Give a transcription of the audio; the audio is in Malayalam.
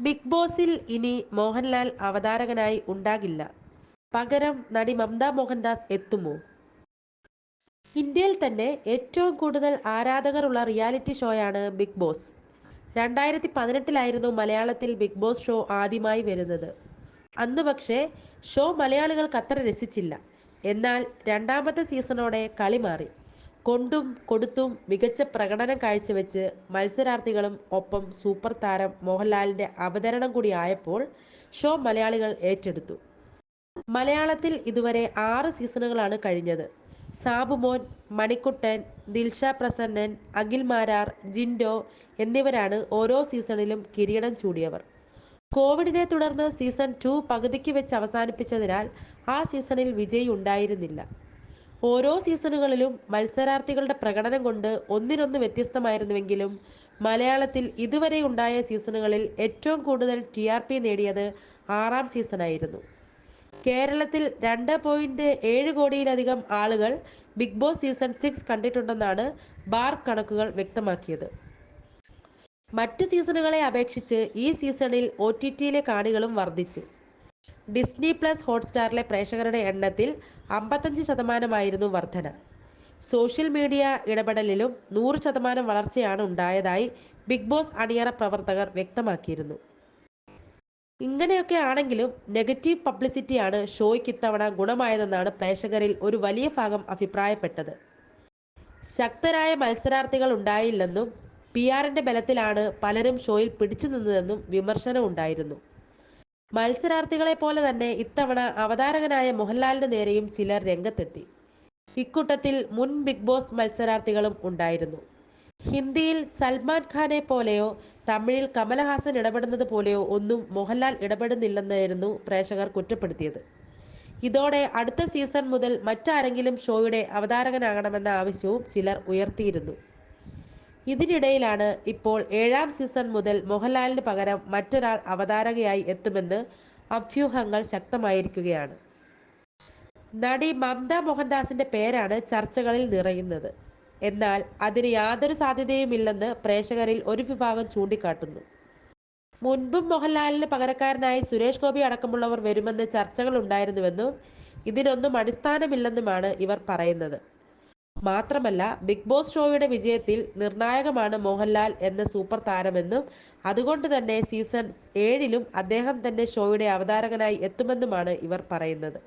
ബിഗ് ബോസിൽ ഇനി മോഹൻലാൽ അവതാരകനായി ഉണ്ടാകില്ല. പകരം നടി മമത മോഹൻദാസ് എത്തുമോ? ഇന്ത്യയിൽ തന്നെ ഏറ്റവും കൂടുതൽ ആരാധകരുള്ള റിയാലിറ്റി ഷോയാണ് ബിഗ് ബോസ്. രണ്ടായിരത്തി പതിനെട്ടിലായിരുന്നു മലയാളത്തിൽ ബിഗ് ബോസ് ഷോ ആദ്യമായി വരുന്നത്. അന്ന് പക്ഷേ ഷോ മലയാളികൾക്ക് അത്ര രസിച്ചില്ല. എന്നാൽ രണ്ടാമത്തെ സീസണോടെ കളി മാറി. കൊണ്ടും കൊടുത്തും മികച്ച പ്രകടനം കാഴ്ചവെച്ച് മത്സരാർത്ഥികളും ഒപ്പം സൂപ്പർ താരം മോഹൻലാലിന്റെ അവതരണം കൂടി ആയപ്പോൾ ഷോ മലയാളികൾ ഏറ്റെടുത്തു. മലയാളത്തിൽ ഇതുവരെ ആറ് സീസണുകളാണ് കഴിഞ്ഞത്. സാബുമോൻ മണിക്കുട്ടൻ ദിൽഷ പ്രസന്നൻ അഖിൽ മാരാർ ജിൻഡോ എന്നിവരാണ് ഓരോ സീസണിലും കിരീടം ചൂടിയവർ. കോവിഡിനെ തുടർന്ന് സീസൺ ടു പകുതിക്ക് വെച്ച് അവസാനിപ്പിച്ചതിനാൽ ആ സീസണിൽ വിജയി ഉണ്ടായിരുന്നില്ല. ഓരോ സീസണുകളിലും മത്സരാർത്ഥികളുടെ പ്രകടനം കൊണ്ട് ഒന്നിനൊന്ന് വ്യത്യസ്തമായിരുന്നുവെങ്കിലും മലയാളത്തിൽ ഇതുവരെ ഉണ്ടായ സീസണുകളിൽ ഏറ്റവും കൂടുതൽ ടി ആർ പി നേടിയത് ആറാം സീസണായിരുന്നു. കേരളത്തിൽ രണ്ട് പോയിന്റ് ഏഴ് കോടിയിലധികം ആളുകൾ ബിഗ് ബോസ് സീസൺ സിക്സ് കണ്ടിട്ടുണ്ടെന്നാണ് ബാർ കണക്കുകൾ വ്യക്തമാക്കിയത്. മറ്റ് സീസണുകളെ അപേക്ഷിച്ച് ഈ സീസണിൽ ഒ ടി ടിയിലെ കാണികളും വർദ്ധിച്ചു. ഡിസ്നി പ്ലസ് ഹോട്ട്സ്റ്റാറിലെ പ്രേക്ഷകരുടെ എണ്ണത്തിൽ അമ്പത്തഞ്ച് ശതമാനമായിരുന്നു വർധന. സോഷ്യൽ മീഡിയ ഇടപെടലിലും നൂറ് ശതമാനം വളർച്ചയാണ് ഉണ്ടായതായി ബിഗ് ബോസ് അണിയറ പ്രവർത്തകർ വ്യക്തമാക്കിയിരുന്നു. ഇങ്ങനെയൊക്കെ ആണെങ്കിലും നെഗറ്റീവ് പബ്ലിസിറ്റിയാണ് ഷോയ്ക്ക് ഇത്തവണ ഗുണമായതെന്നാണ് പ്രേക്ഷകരിൽ ഒരു വലിയ ഭാഗം അഭിപ്രായപ്പെട്ടത്. ശക്തരായ മത്സരാർത്ഥികൾ ഉണ്ടായില്ലെന്നും പി ആറിന്റെ ബലത്തിലാണ് പലരും ഷോയിൽ പിടിച്ചു നിന്നതെന്നും വിമർശനമുണ്ടായിരുന്നു. മത്സരാർത്ഥികളെ പോലെ തന്നെ ഇത്തവണ അവതാരകനായ മോഹൻലാലിന് നേരെയും ചിലർ രംഗത്തെത്തി. ഇക്കൂട്ടത്തിൽ മുൻ ബിഗ് ബോസ് മത്സരാർത്ഥികളും ഉണ്ടായിരുന്നു. ഹിന്ദിയിൽ സൽമാൻ ഖാനെ പോലെയോ തമിഴിൽ കമലഹാസൻ ഇടപെടുന്നത് പോലെയോ ഒന്നും മോഹൻലാൽ ഇടപെടുന്നില്ലെന്നായിരുന്നു പ്രേക്ഷകർ കുറ്റപ്പെടുത്തിയത്. ഇതോടെ അടുത്ത സീസൺ മുതൽ മറ്റാരെങ്കിലും ഷോയുടെ അവതാരകനാകണമെന്ന ആവശ്യവും ചിലർ ഉയർത്തിയിരുന്നു. ഇതിനിടയിലാണ് ഇപ്പോൾ ഏഴാം സീസൺ മുതൽ മോഹൻലാലിന് പകരം മറ്റൊരാൾ അവതാരകയായി എത്തുമെന്ന് അഭ്യൂഹങ്ങൾ ശക്തമായിരിക്കുകയാണ്. നടി മമത മോഹൻദാസിന്റെ പേരാണ് ചർച്ചകളിൽ നിറയുന്നത്. എന്നാൽ അതിന് യാതൊരു സാധ്യതയുമില്ലെന്ന് പ്രേക്ഷകരിൽ ഒരു വിഭാഗം ചൂണ്ടിക്കാട്ടുന്നു. മുൻപും മോഹൻലാലിന് പകരക്കാരനായി സുരേഷ് ഗോപി അടക്കമുള്ളവർ വരുമെന്ന് ചർച്ചകൾ ഉണ്ടായിരുന്നുവെന്നും ഇതിനൊന്നും അടിസ്ഥാനമില്ലെന്നുമാണ് ഇവർ പറയുന്നത്. മാത്രമല്ല ബിഗ് ബോസ് ഷോയുടെ വിജയത്തിൽ നിർണായകമാണ് മോഹൻലാൽ എന്ന സൂപ്പർ താരമെന്നും അതുകൊണ്ട് തന്നെ സീസൺ ഏഴിലും അദ്ദേഹം തന്നെ ഷോയുടെ അവതാരകനായി എത്തുമെന്നുമാണ് ഇവർ പറയുന്നത്.